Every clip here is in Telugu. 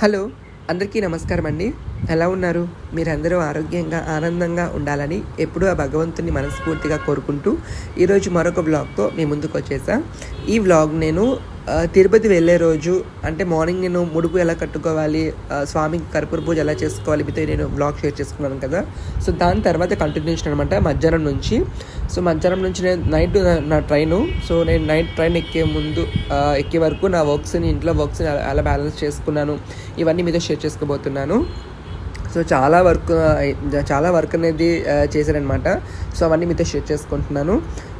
హలో అందరికీ నమస్కారం అండి. ఎలా ఉన్నారు? మీరందరూ ఆరోగ్యంగా ఆనందంగా ఉండాలని ఎప్పుడూ ఆ భగవంతుని మనస్ఫూర్తిగా కోరుకుంటూ ఈరోజు మరొక బ్లాగ్తో మీ ముందుకు వచ్చేసా ఈ వ్లాగ్ నేను తిరుపతి వెళ్ళే రోజు అంటే మార్నింగ్ నేను ముడుపు ఎలా కట్టుకోవాలి స్వామికి కర్పూర పూజ ఎలా చేసుకోవాలి మీతో నేను బ్లాగ్ షేర్ చేసుకున్నాను కదా. సో దాని తర్వాత కంటిన్యూషన్ అనమాట మధ్యాహ్నం నుంచి. సో మధ్యాహ్నం నుంచి నేను నైట్ నా- నా ట్రైను సో నేను నైట్ ట్రైన్ ఎక్కే ముందు ఎక్కే వరకు నా వర్క్స్ని ఇంట్లో వర్క్స్ని అలా బ్యాలెన్స్ చేసుకున్నాను. ఇవన్నీ మీతో షేర్ చేసుకోబోతున్నాను. సో చాలా వర్క్ చాలా వర్క్ అనేది చేశారనమాట సో అవన్నీ మీతో షేర్ చేసుకుంటున్నాను.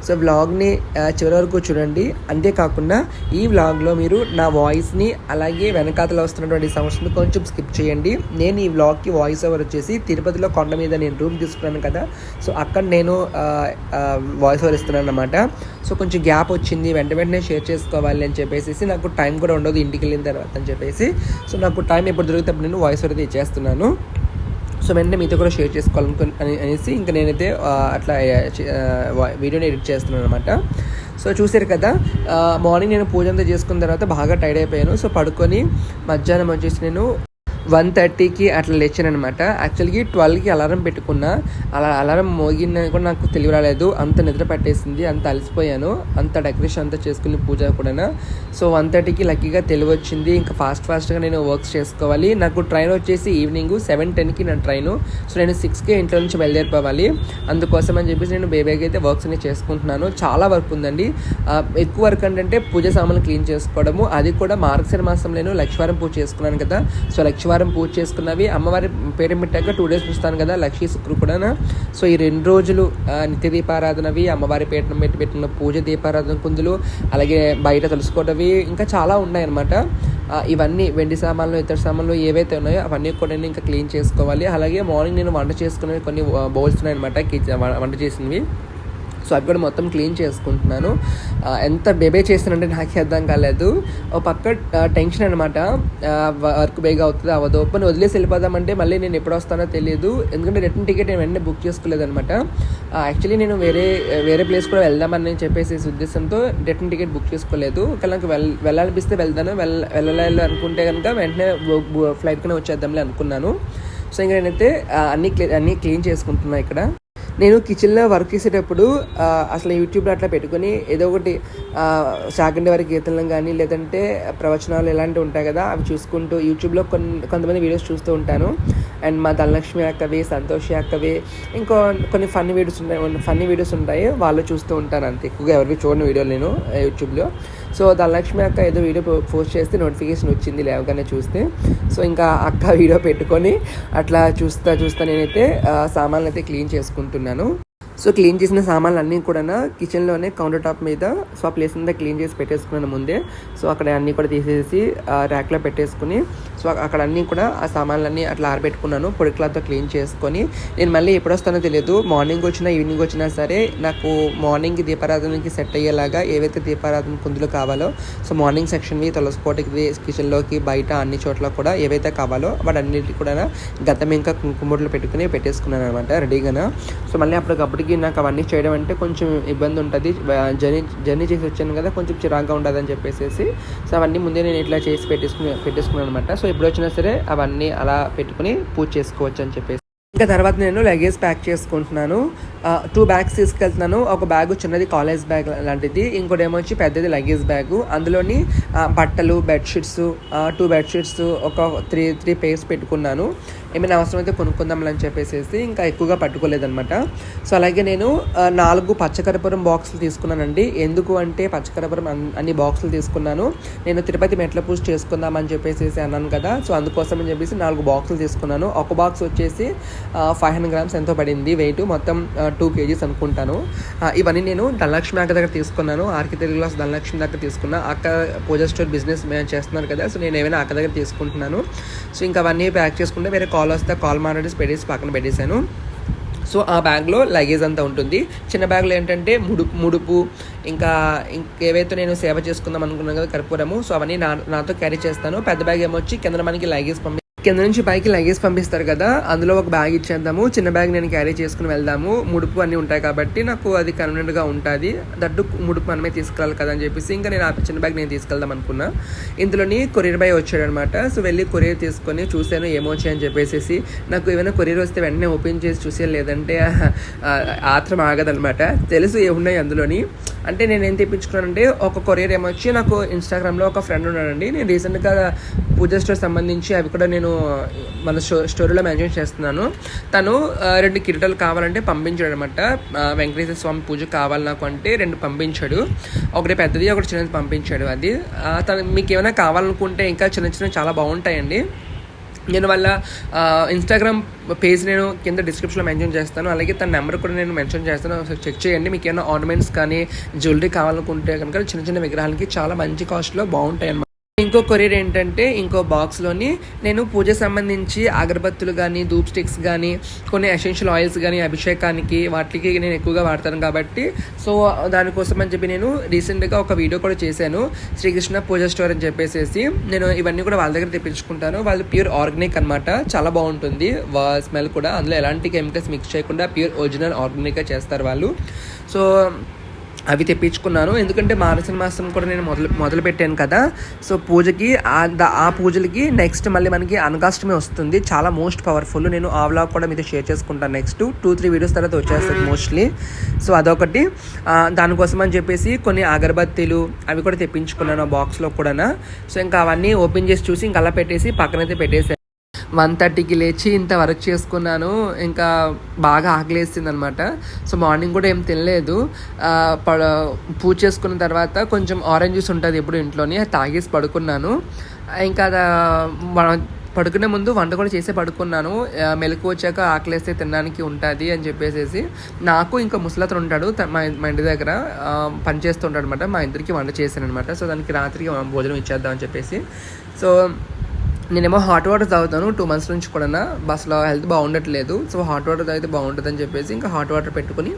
సో వ్లాగ్ని చివరి వరకు చూడండి. అంతేకాకుండా ఈ వ్లాగ్లో మీరు నా వాయిస్ని అలాగే వెనకాతలో వస్తున్నటువంటి సమస్యను కొంచెం స్కిప్ చేయండి. నేను ఈ వ్లాగ్కి వాయిస్ ఓవర్ వచ్చేసి తిరుపతిలో కొండ మీద నేను రూమ్ తీసుకున్నాను కదా. సో అక్కడ నేను వాయిస్ ఓవర్ ఇస్తున్నాను అనమాట సో కొంచెం గ్యాప్ వచ్చింది. వెంట వెంటనే షేర్ చేసుకోవాలి అని చెప్పేసి నాకు టైం కూడా ఉండదు ఇంటికి వెళ్ళిన తర్వాత అని చెప్పేసి. సో నాకు టైం ఎప్పుడు దొరికితే నేను వాయిస్ ఓవర్ అయితే ఇచ్చేస్తున్నాను. సో వెంటనే మీతో కూడా షేర్ చేసుకోవాలనుకుని అనేసి ఇంకా నేనైతే అట్లా చే- వీడియోని ఎడిట్ చేస్తున్నాను అనమాట సో చూసారు కదా మార్నింగ్ నేను పూజ అంతా చేసుకున్న తర్వాత బాగా టైర్డ్ అయిపోయాను. సో పడుకొని మధ్యాహ్నం వచ్చేసి నేను వన్ థర్టీకి అట్లా లేచాను అనమాట యాక్చువల్గా ట్వెల్వ్కి అలారం పెట్టుకున్నా. అలా అలారం మోగిందని కూడా నాకు తెలివి రాలేదు. అంత నిద్ర పట్టేసింది అంత అలసిపోయాను. అంత డెకరేషన్ అంతా చేసుకుని పూజ కూడా సో వన్ థర్టీకి లక్కీగా తెలివి వచ్చింది. ఇంకా ఫాస్ట్ ఫాస్ట్గా నేను వర్క్స్ చేసుకోవాలి. నాకు ట్రైన్ వచ్చేసి ఈవినింగ్ సెవెన్ టెన్కి నా ట్రైను. సో నేను సిక్స్కి ఇంట్లో నుంచి బయలుదేరిపోవాలి. అందుకోసం అని చెప్పేసి నేను బేబీకి అయితే వర్క్స్ అనేవి చేసుకుంటున్నాను. చాలా వర్క్ ఉందండి. ఎక్కువ వర్క్ అంటే పూజ సామాన్లు క్లీన్ చేసుకోవడము. అది కూడా మార్గశిర మాసంలో నేను లక్ష్మీవారం పూజ చేసుకున్నాను కదా. సో లక్ష్మీవారం పూజ చేసుకున్నవి. అమ్మవారి పేరు పెట్టాక టూ డేస్ చూస్తాను కదా లక్ష్మీ శుక్రు కూడా సో ఈ రెండు రోజులు నిత్య దీపారాధనవి అమ్మవారి పీఠం పెట్టి పెట్టిన పూజ దీపారాధన కుందులు అలాగే బయట తెలుసుకోవటవి ఇంకా చాలా ఉన్నాయన్నమాట. ఇవన్నీ వెండి సామాన్లు ఇతర సామాన్లు ఏవైతే ఉన్నాయో అవన్నీ కూడా నేను ఇంకా క్లీన్ చేసుకోవాలి. అలాగే మార్నింగ్ నేను వంట చేసుకునేవి కొన్ని బౌల్స్ ఉన్నాయన్నమాట కిచెన్ వంట చేసినవి. సో అవి కూడా మొత్తం క్లీన్ చేసుకుంటున్నాను. ఎంత బేబే చేస్తానంటే నాకే అర్థం కాలేదు. ఓ పక్క టెన్షన్ అనమాట వర్క్ బేగా అవుతుంది అవ్వదు. పని వదిలేసి వెళ్ళిపోదామంటే మళ్ళీ నేను ఎప్పుడు వస్తానో తెలియదు. ఎందుకంటే రిటర్న్ టికెట్ నేను వెంటనే బుక్ చేసుకోలేదనమాట యాక్చువల్లీ నేను వేరే వేరే ప్లేస్ కూడా వెళ్దామని చెప్పేసి ఉద్దేశంతో రిటర్న్ టికెట్ బుక్ చేసుకోలేదు. ఒకవేళ నాకు వెళ్ వెళ్ళాలనిపిస్తే వెళ్తాను. వెళ్ళ వెళ్ళాలి అనుకుంటే కనుక వెంటనే ఫ్లైట్ కన్నా వచ్చేద్దాంలే అనుకున్నాను. సో ఇంకా నేనైతే ఆ, అన్ని క్లీ అన్నీ క్లీన్ చేసుకుంటున్నాను ఇక్కడ. నేను కిచెన్లో వర్క్ చేసేటప్పుడు అసలు యూట్యూబ్లో అట్లా పెట్టుకొని ఏదో ఒకటి ఆ, శాకండి వారి గీతలను కానీ లేదంటే ప్రవచనాలు ఇలాంటివి ఉంటాయి కదా అవి చూసుకుంటూ యూట్యూబ్లో కొన్ని కొంతమంది వీడియోస్ చూస్తూ ఉంటాను. అండ్ మా ధనలక్ష్మి అక్కవి సంతోషి అక్కవి ఇంకో కొన్ని ఫన్నీ వీడియోస్ ఉంటాయి ఫన్నీ వీడియోస్ ఉంటాయి వాళ్ళు చూస్తూ ఉంటాను అంతే. ఎక్కువగా ఎవరికి చూడని వీడియోలు నేను యూట్యూబ్లో సో ధనలక్ష్మి అక్క ఏదో వీడియో పోస్ట్ చేస్తే నోటిఫికేషన్ వచ్చింది లేవగానే చూస్తే. సో ఇంకా అక్క వీడియో పెట్టుకొని అట్లా చూస్తా చూస్తా నేనైతే సామాన్లు అయితే క్లీన్ చేసుకుంటున్నాను. సో క్లీన్ చేసిన సామాన్లు అన్నీ కూడా కిచెన్లోనే కౌంటర్ టాప్ మీద సో ఆ ప్లేస్ అంతా క్లీన్ చేసి పెట్టేసుకున్నాను ముందే. సో అక్కడ అన్నీ కూడా తీసేసి ర్యాక్లో పెట్టేసుకుని సో అక్కడ అన్నీ కూడా ఆ సామాన్లన్నీ అట్లా ఆరబెట్టుకున్నాను పొడి క్లాత్తో క్లీన్ చేసుకొని. నేను మళ్ళీ ఎప్పుడు వస్తానో తెలియదు మార్నింగ్ వచ్చినా ఈవినింగ్ వచ్చినా సరే నాకు మార్నింగ్ దీపారాధనకి సెట్ అయ్యేలాగా ఏవైతే దీపారాధన కుందులు కావాలో సో మార్నింగ్ సెక్షన్వి తులసిపోటకి కిచెన్లోకి బయట అన్ని చోట్ల కూడా ఏవైతే కావాలో వాటన్నిటి కూడా గతం ఇంకా కుంకుమట్లు పెట్టుకుని పెట్టేసుకున్నాను అనమాట రెడీగా సో మళ్ళీ అప్పటికప్పటికి నాకు అవన్నీ చేయడం అంటే కొంచెం ఇబ్బంది ఉంటుంది. జర్నీ జర్నీ చేసి వచ్చాను కదా కొంచెం చిరాగ్గా ఉంటుంది అని చెప్పేసి సో అవన్నీ ముందే నేను ఇట్లా చేసి పెట్టేసుకుని పెట్టేసుకున్నాను అనమాట సో ఎప్పుడు వచ్చినా సరే అవన్నీ అలా పెట్టుకుని పూజ చేసుకోవచ్చు అని చెప్పేసి. ఇంకా తర్వాత నేను లగేజ్ ప్యాక్ చేసుకుంటున్నాను. టూ బ్యాగ్స్ తీసుకెళ్తున్నాను. ఒక బ్యాగ్ చిన్నది కాలేజ్ బ్యాగ్ లాంటిది. ఇంకోటి ఏమో వచ్చి పెద్దది లగేజ్ బ్యాగ్. అందులోని బట్టలు బెడ్షీట్స్ టూ బెడ్షీట్స్ ఒక త్రీ త్రీ పేర్స్ పెట్టుకున్నాను. ఏమైనా అవసరమైతే కొనుక్కుందామని చెప్పేసి ఇంకా ఎక్కువగా పట్టుకోలేదనమాట సో అలాగే నేను నాలుగు పచ్చకరపురం బాక్సులు తీసుకున్నానండి. ఎందుకు అంటే పచ్చకరపురం అన్ని బాక్సులు తీసుకున్నాను. నేను తిరుపతి మెట్ల పూజ చేసుకుందామని చెప్పేసి అన్నాను కదా సో అందుకోసం అని చెప్పేసి నాలుగు బాక్సులు తీసుకున్నాను. ఒక బాక్స్ వచ్చేసి ఫైవ్ హండ్రెడ్ గ్రామ్స్ ఎంతో పడింది వెయిట్. మొత్తం టూ కేజీస్ అనుకుంటాను. ఇవన్నీ నేను ధనలక్ష్మి అక్క దగ్గర తీసుకున్నాను. ఆర్కి తెలుగులో ధనలక్ష్మి దగ్గర తీసుకున్నా. అక్క పూజ స్టోర్ బిజినెస్ చేస్తున్నారు కదా సో నేను ఏమైనా అక్క దగ్గర తీసుకుంటున్నాను. సో ఇంకా అవన్నీ ప్యాక్ చేసుకుంటే వేరే కాల్ వస్తే కాల్ మాట్లాడేసి పెట్టేసి పక్కన పెట్టేశాను. సో ఆ బ్యాగ్లో లగేజ్ అంతా ఉంటుంది. చిన్న బ్యాగ్లో ఏంటంటే ముడుపు ముడుపు ఇంకా ఇంకేవైతే నేను సేవ చేసుకుందాం అనుకున్నాను కదా కర్పూరము సో అవన్నీ నా నాతో క్యారీ చేస్తాను. పెద్ద బ్యాగ్ ఏమొచ్చి కింద మనకి లగేజ్ పంపి కింద నుంచి పైకి లగేజ్ పంపిస్తారు కదా అందులో ఒక బ్యాగ్ ఇచ్చేద్దాము చిన్న బ్యాగ్ నేను క్యారీ చేసుకుని వెళ్దాము ముడుపు అన్నీ ఉంటాయి కాబట్టి నాకు అది కన్వీనియంట్గా ఉంటుంది దట్టు ముడుపు మనమే తీసుకెళ్ళాలి కదా అని చెప్పేసి ఇంకా నేను ఆ చిన్న బ్యాగ్ నేను తీసుకెళ్దాం అనుకున్నా. ఇందులోని కొరియర్ బాయ్ వచ్చాడనమాట సో వెళ్ళి కొరియర్ తీసుకొని చూశాను ఏమొచ్చాయని చెప్పేసి నాకు ఏమైనా కొరియర్ వస్తే వెంటనే ఓపెన్ చేసి చూసే లేదంటే ఆత్రం ఆగదనమాట. తెలుసు ఏమున్నాయి అందులోని. అంటే నేను ఏం తెప్పించుకున్నానంటే ఒక కొరియర్ ఏమొచ్చి నాకు ఇన్స్టాగ్రామ్లో ఒక ఫ్రెండ్ ఉన్నాడండి నేను రీసెంట్గా పూజ స్టోర్ సంబంధించి అవి కూడా నేను మన స్టో స్టోరీలో మెన్షన్ చేస్తున్నాను. తను రెండు కిరీటాలు కావాలంటే పంపించాడు అనమాట వెంకటేశ్వర స్వామి పూజ కావాలి నాకు అంటే రెండు పంపించాడు. ఒకటి పెద్దది ఒకటి చిన్నది పంపించాడు అది. తను మీకు ఏమైనా కావాలనుకుంటే ఇంకా చిన్న చిన్న చాలా బాగుంటాయండి. నేను వాళ్ళ ఇన్స్టాగ్రామ్ పేజ్ నేను కింద డిస్క్రిప్షన్లో మెన్షన్ చేస్తాను. అలాగే తన నెంబర్ కూడా నేను మెన్షన్ చేస్తాను. ఒకసారి చెక్ చేయండి. మీకు ఏమైనా ఆర్నమెంట్స్ కానీ జ్యువెలరీ కావాలనుకుంటే కనుక చిన్న చిన్న విగ్రహాలకి చాలా మంచి కాస్ట్లో బాగుంటాయి అన్నమాట ఇంకో కొరియర్ ఏంటంటే ఇంకో బాక్స్లోని నేను పూజ సంబంధించి అగరబత్తులు కానీ ధూప్ స్టిక్స్ కానీ కొన్ని ఎసెన్షియల్ ఆయిల్స్ కానీ అభిషేకానికి వాటికి నేను ఎక్కువగా వాడతాను కాబట్టి సో దానికోసం అని చెప్పి నేను రీసెంట్గా ఒక వీడియో కూడా చేశాను శ్రీకృష్ణ పూజ స్టోర్ అని చెప్పేసి నేను ఇవన్నీ కూడా వాళ్ళ దగ్గర తెప్పించుకుంటాను. వాళ్ళు ప్యూర్ ఆర్గానిక్ అనమాట చాలా బాగుంటుంది. స్మెల్ కూడా. అందులో ఎలాంటి కెమికల్స్ మిక్స్ చేయకుండా ప్యూర్ ఒరిజినల్ ఆర్గానిక్గా చేస్తారు వాళ్ళు. సో అవి తెప్పించుకున్నాను. ఎందుకంటే మానసిన మాసం కూడా నేను మొదలు మొదలు పెట్టాను కదా. సో పూజకి ఆ ఆ పూజలకి నెక్స్ట్ మళ్ళీ మనకి అనగాష్టమి వస్తుంది. చాలా మోస్ట్ పవర్ఫుల్ నేను ఆ వ్లాగ్ కూడా మీతో షేర్ చేసుకుంటాను నెక్స్ట్ టూ త్రీ వీడియోస్ తర్వాత వచ్చేస్తుంది మోస్ట్లీ సో అదొకటి. దానికోసం అని చెప్పేసి కొన్ని అగరబత్తీలు అవి కూడా తెప్పించుకున్నాను ఆ బాక్స్లో కూడా సో ఇంకా అవన్నీ ఓపెన్ చేసి చూసి ఇంకా అలా పెట్టేసి పక్కనైతే పెట్టేసాను వన్ థర్టీకి లేచి ఇంత వర్క్ చేసుకున్నాను. ఇంకా బాగా ఆకలేసింది అనమాట సో మార్నింగ్ కూడా ఏం తినలేదు. పడ పూజ చేసుకున్న తర్వాత కొంచెం ఆరెంజ్ జ్యూస్ ఉంటుంది ఎప్పుడు ఇంట్లోని అది తాగేసి పడుకున్నాను. ఇంకా మనం పడుకునే ముందు వంట కూడా చేసే పడుకున్నాను. మెలకు వచ్చాక ఆకలేస్తే తినడానికి ఉంటుంది అని చెప్పేసి నాకు ఇంకా ముసలతను ఉంటాడు మా మా ఇంటి దగ్గర. పనిచేస్తుంటాడు పని అనమాట మా ఇద్దరికి వంట చేశాను అనమాట సో దానికి రాత్రికి భోజనం ఇచ్చేద్దాం అని చెప్పేసి. సో నేనేమో హాట్ వాటర్ తాగుతాను. టూ మంత్స్ నుంచి కూడా బస్సులో హెల్త్ బాగుండట్లేదు. సో హాట్ వాటర్ తాగితే బాగుంటుందని చెప్పేసి ఇంకా హాట్ వాటర్ పెట్టుకుని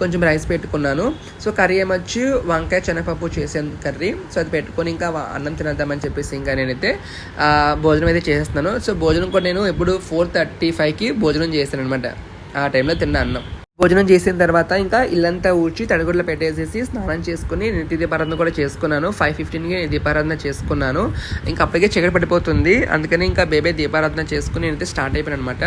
కొంచెం రైస్ పెట్టుకున్నాను. సో కర్రీ ఏమొచ్చి? వంకాయ శనగపప్పు చేసాను కర్రీ. సో అది పెట్టుకొని ఇంకా అన్నం తినేద్దామని చెప్పేసి ఇంకా నేనైతే భోజనం అయితే చేసేస్తున్నాను. సో భోజనం కూడా నేను ఎప్పుడు ఫోర్ థర్టీ ఫైవ్కి భోజనం చేశాను అనమాట ఆ టైంలో తిన్న అన్నం. భోజనం చేసిన తర్వాత ఇంకా ఇల్లంతా ఊడ్చి తడిగుడ్లు పెట్టేసేసి స్నానం చేసుకుని నేను దీపారాధన కూడా చేసుకున్నాను. ఫైవ్ ఫిఫ్టీన్కి దీపారాధన చేసుకున్నాను. ఇంకా అప్పటికే చీకటి పడిపోతుంది. అందుకని ఇంకా బేబే దీపారాధన చేసుకుని నేనైతే స్టార్ట్ అయిపోయాను అనమాట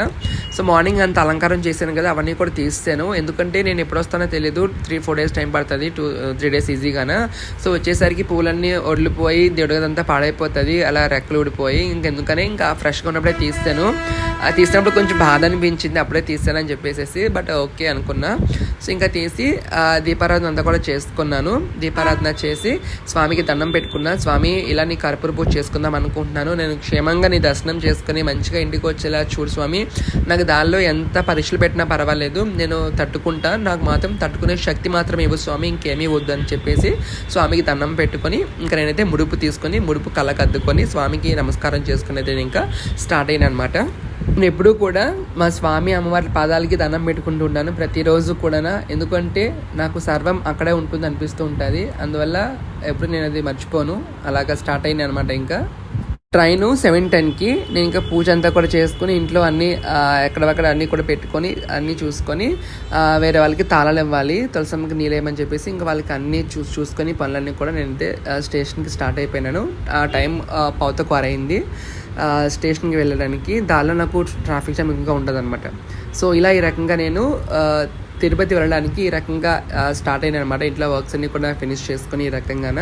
సో మార్నింగ్ అంత అలంకారం చేశాను కదా అవన్నీ కూడా తీస్తాను ఎందుకంటే నేను ఎప్పుడు వస్తానో తెలియదు త్రీ ఫోర్ డేస్ టైం పడుతుంది. టూ త్రీ డేస్ ఈజీగానే సో వచ్చేసరికి పూలన్నీ ఒడిలిపోయి దేవుడిదంతా పాడైపోతుంది. అలా రెక్కలు ఊడిపోయి ఇంకెందుకని ఇంకా ఫ్రెష్గా ఉన్నప్పుడే తీస్తాను తీసినప్పుడు కొంచెం బాధ అనిపించింది. అప్పుడే తీస్తానని చెప్పేసి బట్ ఓకే అనుకున్నా. సో ఇంకా తీసి దీపారాధన అంతా కూడా చేసుకున్నాను. దీపారాధన చేసి స్వామికి దండం పెట్టుకున్నా. స్వామి ఇలా నీ కర్పూర పూజ చేసుకుందాం అనుకుంటున్నాను. నేను క్షేమంగా నీ దర్శనం చేసుకుని మంచిగా ఇంటికి వచ్చేలా చూడు స్వామి. నాకు దానిలో ఎంత పరీక్షలు పెట్టినా పర్వాలేదు. నేను తట్టుకుంటా. నాకు మాత్రం తట్టుకునే శక్తి మాత్రం ఇవ్వు స్వామి. ఇంకేమీ వద్దు అని చెప్పేసి స్వామికి దండం పెట్టుకొని ఇంకా నేనైతే ముడుపు తీసుకొని ముడుపు కళ్ళకద్దుకొని స్వామికి నమస్కారం చేసుకునేది ఇంకా స్టార్ట్ అయిన అనమాట నేను ఎప్పుడూ కూడా మా స్వామి అమ్మవారి పాదాలకి దండం పెట్టుకుంటూ ఉంటాను. ప్రతిరోజు కూడా ఎందుకంటే నాకు సర్వం అక్కడే ఉంటుంది అనిపిస్తూ ఉంటుంది. అందువల్ల ఎప్పుడు నేను అది మర్చిపోను. అలాగా స్టార్ట్ అయింది అనమాట ఇంకా. ట్రైన్ సెవెన్ టెన్కి. నేను ఇంకా పూజ అంతా కూడా చేసుకుని ఇంట్లో అన్ని ఆ, ఎక్కడక్కడ అన్నీ కూడా పెట్టుకొని అన్నీ చూసుకొని వేరే వాళ్ళకి తాళాలు ఇవ్వాలి. తులసమ్మకి నీళ్ళేమని చెప్పేసి ఇంకా వాళ్ళకి అన్నీ చూ చూసుకొని పనులన్నీ కూడా నేనైతే అయితే స్టేషన్కి స్టార్ట్ అయిపోయినాను. ఆ టైం పౌత పావుతక్కువ అయింది. స్టేషన్కి వెళ్ళడానికి దానిలో నాకు ట్రాఫిక్ జామ్ ఇంకా ఉండదు సో ఇలా ఈ రకంగా నేను తిరుపతి వెళ్ళడానికి ఈ రకంగా స్టార్ట్ అయిన అనమాట ఇంట్లో వర్క్స్ అన్ని కూడా ఫినిష్ చేసుకుని ఈ రకంగాన.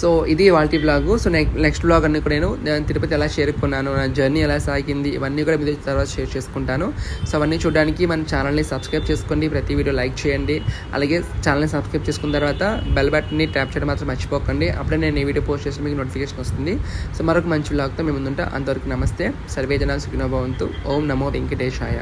సో ఇది వాళ్ళ blog so next next blog అన్ని కూడా నేను నేను తిరుపతి ఎలా చేరుకున్నాను నా జర్నీ ఎలా సాగింది ఇవన్నీ కూడా మీతో తర్వాత షేర్ చేసుకుంటాను. సో అవన్నీ చూడడానికి మన ఛానల్ని సబ్స్క్రైబ్ చేసుకోండి. ప్రతి వీడియో లైక్ చేయండి. అలాగే ఛానల్ని సబ్స్క్రైబ్ చేసుకున్న తర్వాత బెల్ బటన్ని ట్యాప్ చేయడం మాత్రం మర్చిపోకండి. అప్పుడే నేను ఈ వీడియో పోస్ట్ చేస్తే మీకు నోటిఫికేషన్ వస్తుంది. సో మరొక మంచి బ్లాగ్తో మేము ముందుంటా. అంతవరకు నమస్తే. సర్వే జనాలు ఓం నమో వెంకటేశాయ.